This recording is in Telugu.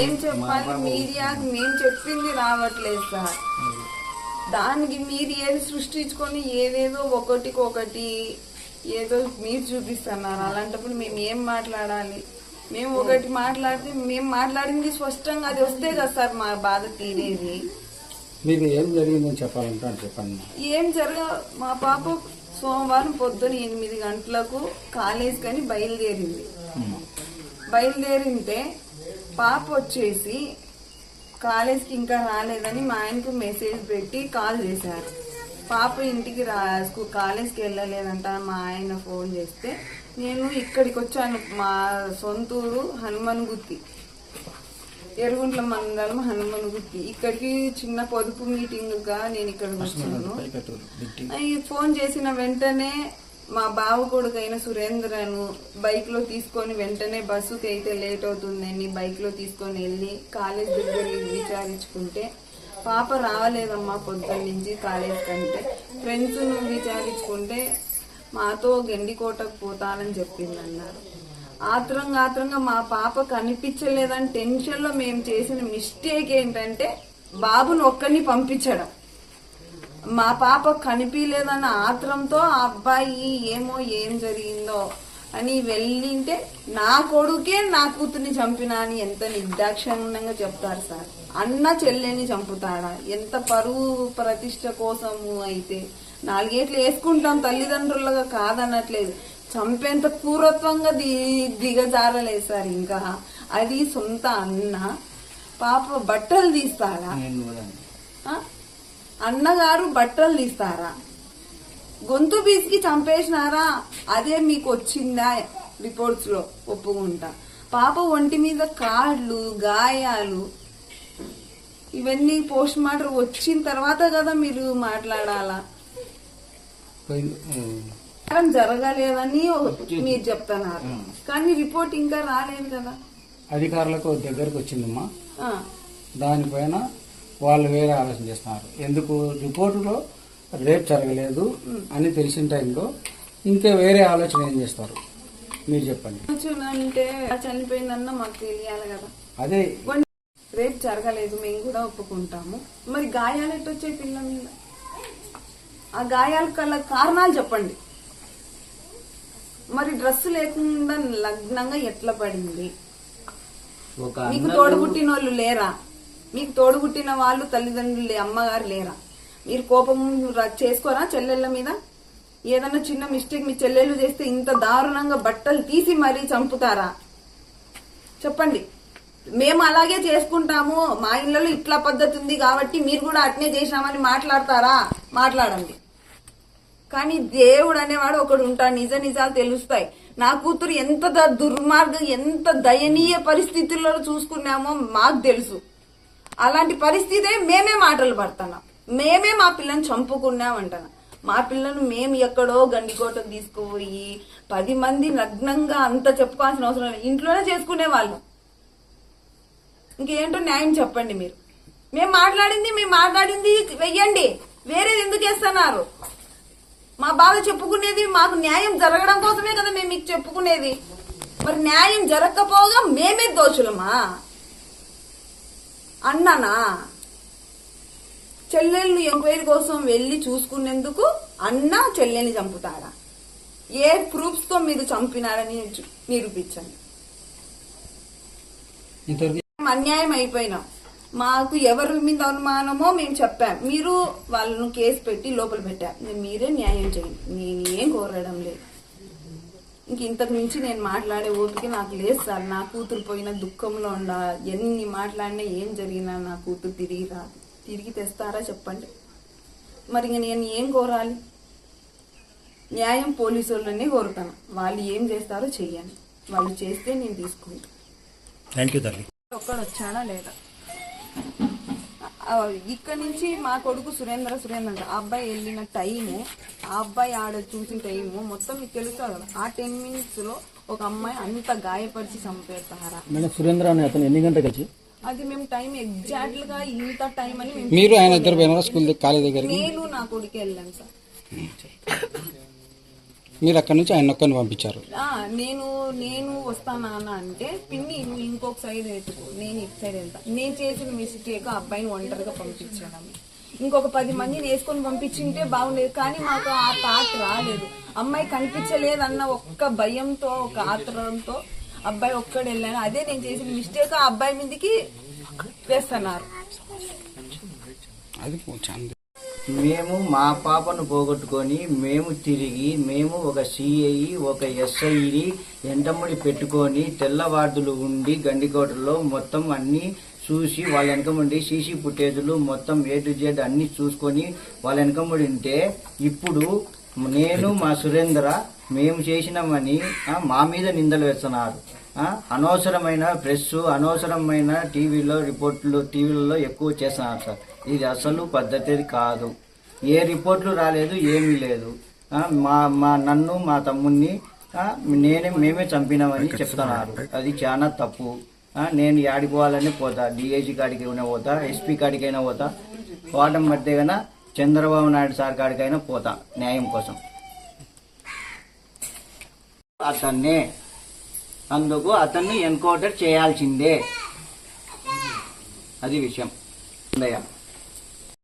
ఏం చెప్పాలి? మీడియాకి మేము చెప్పింది రావట్లేదు సార్. దానికి మీరు ఏది సృష్టించుకొని ఏదేదో ఒకటికి ఒకటి ఏదో మీరు చూపిస్తున్నారు. అలాంటప్పుడు మేము ఏం మాట్లాడాలి? మేము ఒకటి మాట్లాడితే మేము మాట్లాడింది స్పష్టంగా అది వస్తే కదా సార్ మా బాధ తీరేది. మీకు ఏం జరిగిందని చెప్పాలంటే చెప్పండి. ఏం జరగ మా పాప సోమవారం పొద్దున ఎనిమిది గంటలకు కాలేజ్ కని బయలుదేరింది బయలుదేరింటే పాప వచ్చేసి కాలేజ్కి ఇంకా రాలేదని మా ఆయనకు మెసేజ్ పెట్టి కాల్ చేశారు. పాప ఇంటికి రా స్కూ- కాలేజ్కి వెళ్ళలేదంట మా ఆయన ఫోన్ చేస్తే నేను ఇక్కడికి వచ్చాను మా సొంతూరు హనుమన్ గుత్తి ఎరుగుంట్ల మండలం హనుమన్ గుత్తి ఇక్కడికి చిన్న పొదుపు మీటింగ్గా నేను ఇక్కడికి వచ్చాను. ఫోన్ చేసిన వెంటనే మా బావ కొడుకైన సురేంద్రను బైక్లో తీసుకొని వెంటనే బస్సుకి అయితే లేట్ అవుతుందని బైక్లో తీసుకొని వెళ్ళి కాలేజ్ దగ్గర విచారించుకుంటే పాప రావలేదమ్మా పొద్దున్న నుంచి కాలేజ్ కంటే. ఫ్రెండ్స్ విచారించుకుంటే మాతో గెండికోటకు పోతానని చెప్పింది అన్నారు ఆత్రంగా ఆత్రంగా మా పాప కనిపించలేదని టెన్షన్లో మేము చేసిన మిస్టేక్ ఏంటంటే బాబుని ఒక్కరిని పంపించడం. మా పాప కనిపించలేదన్న ఆత్రంతో ఆ అబ్బాయి ఏమో ఏం జరిగిందో అని వెళ్ళింటే నా కొడుకే నా కూతుర్ని చంపినా అని ఎంత నిర్దాక్షిణ్యంగా చెప్తారు సార్. అన్న చెల్లెని చంపుతాడా? ఎంత పరువు ప్రతిష్ట కోసము అయితే. నాలుగేట్లు వేసుకుంటాం తల్లిదండ్రులుగా కాదనట్లేదు. చంపేంత క్రూరత్వంగా ది దిగజారలేదు సార్ ఇంకా. అది సొంత అన్న. పాప బట్టలు తీస్తాడా? అన్నగారు బట్టలు తీస్తారా? గొంతు బీసికి చంపేసినారా? అదే మీకు వచ్చిందా రిపోర్ట్స్లో ఒప్పుకుంటా. పాప ఒంటి మీద కాళ్ళు గాయాలు ఇవన్నీ పోస్ట్ మార్టం వచ్చిన తర్వాత కదా మీరు మాట్లాడాలా. జరగలేదని మీరు చెప్తున్నారు. కానీ రిపోర్ట్ ఇంకా రాలేదు కదా. అధికారులకు దగ్గరకు వచ్చిందమ్మా. దానిపైన వాళ్ళు వేరే ఆలోచన చేస్తున్నారు. ఎందుకు? రిపోర్టులో రేప్ జరగలేదు అని తెలిసిన టైంలో ఇంకా వేరే ఆలోచన ఏం చేస్తారు? మీరు చెప్పండి. అంటే చనిపోయిందన్న మాకు తెలియాలి కదా. అదే. రేపు జరగలేదు మేము కూడా ఒప్పుకుంటాము. మరి గాయాలు ఎట్టొచ్చాయి పిల్ల మీద? ఆ గాయాల కల కారణాలు చెప్పండి. మరి డ్రెస్ లేకుండా లగ్నంగా ఎట్లా పడింది? మీకు తోడుగుట్టిన వాళ్ళు లేరా? మీకు తోడుగుట్టిన వాళ్ళు తల్లిదండ్రులు లే- అమ్మగారు లేరా? మీరు కోపం చేసుకోరా చెల్లెళ్ళ మీద? ఏదన్నా చిన్న మిస్టేక్ మీ చెల్లెళ్ళు చేస్తే ఇంత దారుణంగా బట్టలు తీసి మరీ చంపుతారా? చెప్పండి. మేము అలాగే చేసుకుంటాము. మా ఇళ్ళలో ఇట్లా పద్ధతి ఉంది కాబట్టి మీరు కూడా అట్నే చేసినామని మాట్లాడతారా? మాట్లాడండి. కానీ దేవుడు అనేవాడు ఒకడు ఉంటాడు. నిజ నిజాలు తెలుస్తాయి. నా కూతురు ఎంత దుర్మార్గం ఎంత దయనీయ పరిస్థితుల్లో చూసుకున్నామో మాకు తెలుసు. అలాంటి పరిస్థితే మేమే మాటలు పడుతున్నాం. మేమే మా పిల్లని చంపుకున్నాం అంటున్నాం మా పిల్లను మేము ఎక్కడో గండికోటకు తీసుకుపోయి పది మంది నగ్నంగా అంత చెప్పుకోవాల్సిన అవసరం లేదు. ఇంట్లోనే చేసుకునే వాళ్ళం. ఇంకేంటో న్యాయం చెప్పండి మీరు. మేము మాట్లాడింది మేము మాట్లాడింది వెయ్యండి. వేరేది ఎందుకు వేస్తున్నారు? మా బాధ చెప్పుకునేది మాకు న్యాయం జరగడం కోసమే కదా మేము మీకు చెప్పుకునేది. మరి న్యాయం జరగకపోగా మేమే దోషులమా? అన్నానా? చెల్లెళ్ళు ఎంక్వైరీ కోసం వెళ్ళి చూసుకునేందుకు అన్న చెల్లెని చంపుతాడా? ఏ ప్రూఫ్స్తో మీరు చంపినారని నిరూపించండి. అన్యాయం అయిపోయినాం. మాకు ఎవరి మీద అనుమానమో మేము చెప్పాం. మీరు వాళ్ళను కేసు పెట్టి లోపల పెట్టారు. మీరే న్యాయం చేయండి. నేను ఏం కోరడం లేదు. ఇంక ఇంతకు మించి నేను మాట్లాడే ఓపిక నాకు లేదు సార్. నా కూతురు పోయిన దుఃఖంలో ఉండ ఎన్ని మాట్లాడినా ఏం జరిగినా నా కూతురు తిరిగి రాదు తిరిగి తెస్తారా చెప్పండి. మరి ఇంక నేను ఏం కోరాలి? న్యాయం పోలీసు వాళ్ళనే కోరుతాను. వాళ్ళు ఏం చేస్తారో చెయ్యండి. వాళ్ళు చేస్తే నేను తీసుకుంటాను థ్యాంక్ యూ తల్లి. ఒక్కడు వచ్చాడా లేదా? ఇక్కడ నుంచి మా కొడుకు సురేంద్ర సురేంద్ర. ఆ అబ్బాయి వెళ్ళిన టైము ఆ అబ్బాయి ఆడ చూసిన టైము మొత్తం మీకు తెలుస్తుంది కదా ఆ టెన్ మినిట్స్లో ఒక అమ్మాయి అంత గాయపరిచి చంపేస్తారా? మేడం సురేంద్ర అనే అతను ఎన్ని గంటలకు వచ్చి? అది మేము టైం ఎగ్జాక్ట్గా ఇంత టైం అని మేము మీరు ఆయన ఇద్దరు పోయినారా స్కూల్ కాలేజ్ దగ్గరికి? నేను నా కొడుకు వెళ్ళాం సార్. మీరు అక్కడి నుంచి ఆయన ఒక్కరిని పంపించారు. ఆ, నేను నేను వస్తానా అన్న అంటే పిన్ని నువ్వు ఇంకొక సైడ్ ఎత్తుకో నేను ఇటు సైడ్ వెళ్తా. నేను చేసిన మిస్టేక్ ఆ అబ్బాయిని ఒంటరిగా పంపించడం ఇంకొక పది మందిని వేసుకొని పంపించింటే బాగుండేది కానీ మాకు ఆ థాట్ రాలేదు. అమ్మాయి కనిపించలేదన్న ఒక్క భయంతో ఒక ఆత్రంతో అబ్బాయి ఒక్కడు వెళ్ళాను అదే నేను చేసిన మిస్టేక్ ఆ అబ్బాయి మీదకి వేస్తున్నారు. మేము మా పాపను పోగొట్టుకొని మేము తిరిగి మేము ఒక సిఐ ఒక ఎస్ఐని ఎంటముడి పెట్టుకొని తెల్లవార్దులు ఉండి గండికోటలో మొత్తం అన్ని చూసి వాళ్ళ వెనకముండి సీసీ ఫుటేజులు మొత్తం ఏ టు జెడ్ అన్ని చూసుకొని వాళ్ళ వెనకముడి ఉంటే ఇప్పుడు నేను మా సురేంద్ర మేము చేసినామని మా మీద నిందలు వేస్తున్నారు. అనవసరమైన ప్రెస్ అనవసరమైన టీవీలో రిపోర్ట్లు టీవీలలో ఎక్కువ చేస్తున్నారు సార్. ఇది అసలు పద్ధతి కాదు. ఏ రిపోర్ట్లు రాలేదు ఏమీ లేదు. మా మా నన్ను మా తమ్ముణ్ణి నేనే మేమే చంపినామని చెప్తున్నారు. అది చాలా తప్పు. నేను యాడికి పోవాలని పోతా. డిఐజీ కాడికి అయినా పోతా ఎస్పీ కాడికైనా పోతా. పోవడం పడితే కన్నా చంద్రబాబు నాయుడు సార్ కాడికైనా పోతా న్యాయం కోసం. అతన్నే అందుకు అతన్ని ఎన్కౌంటర్ చేయాల్సిందే. అది విషయం. ఉందయ్యా.